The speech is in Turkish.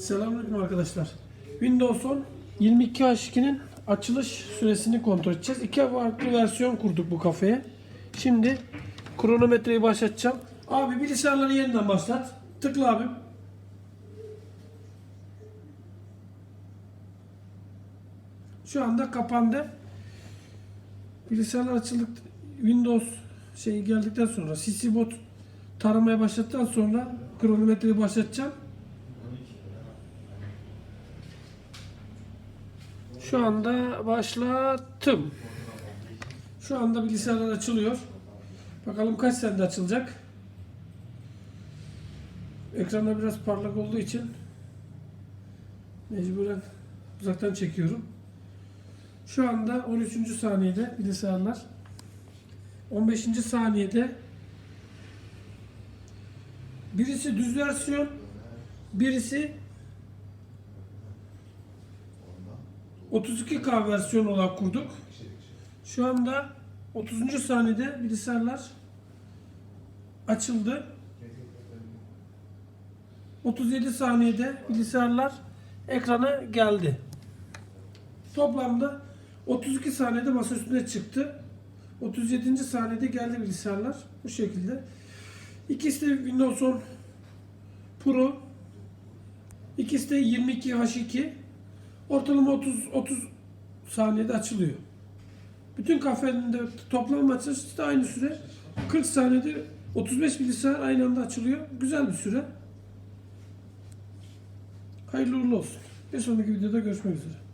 Selamünaleyküm arkadaşlar. Windows 10 22H2'nin açılış süresini kontrol edeceğiz. İki farklı versiyon kurduk bu kafeye. Şimdi kronometreyi başlatacağım. Abi bilgisayarları yeniden başlat. Tıkla abim. Şu anda kapandı. Bilgisayarlar açıldık. Windows şey geldikten sonra CC bot taramaya başladıktan sonra kronometreyi başlatacağım. Şu anda başlattım. Şu anda bilgisayarlar açılıyor. Bakalım kaç sende açılacak. Ekranda biraz parlak olduğu için mecburen uzaktan çekiyorum. Şu anda 13. saniyede bilgisayarlar. 15. saniyede birisi düz versiyon, birisi 32K versiyon olarak kurduk. Şu anda 30. saniyede bilgisayarlar açıldı. 37 saniyede bilgisayarlar ekrana geldi. Toplamda 32 saniyede masa üstüne çıktı. 37. saniyede geldi bilgisayarlar. Bu şekilde. İkisi de Windows 10 Pro. İkisi de 22H2. Ortalama 30 30 saniyede açılıyor. Bütün kafenin de toplam açılışı da aynı süre. 40 saniyede 35 bilgisayar aynı anda açılıyor. Güzel bir süre. Hayırlı uğurlu olsun. Bir sonraki videoda görüşmek üzere.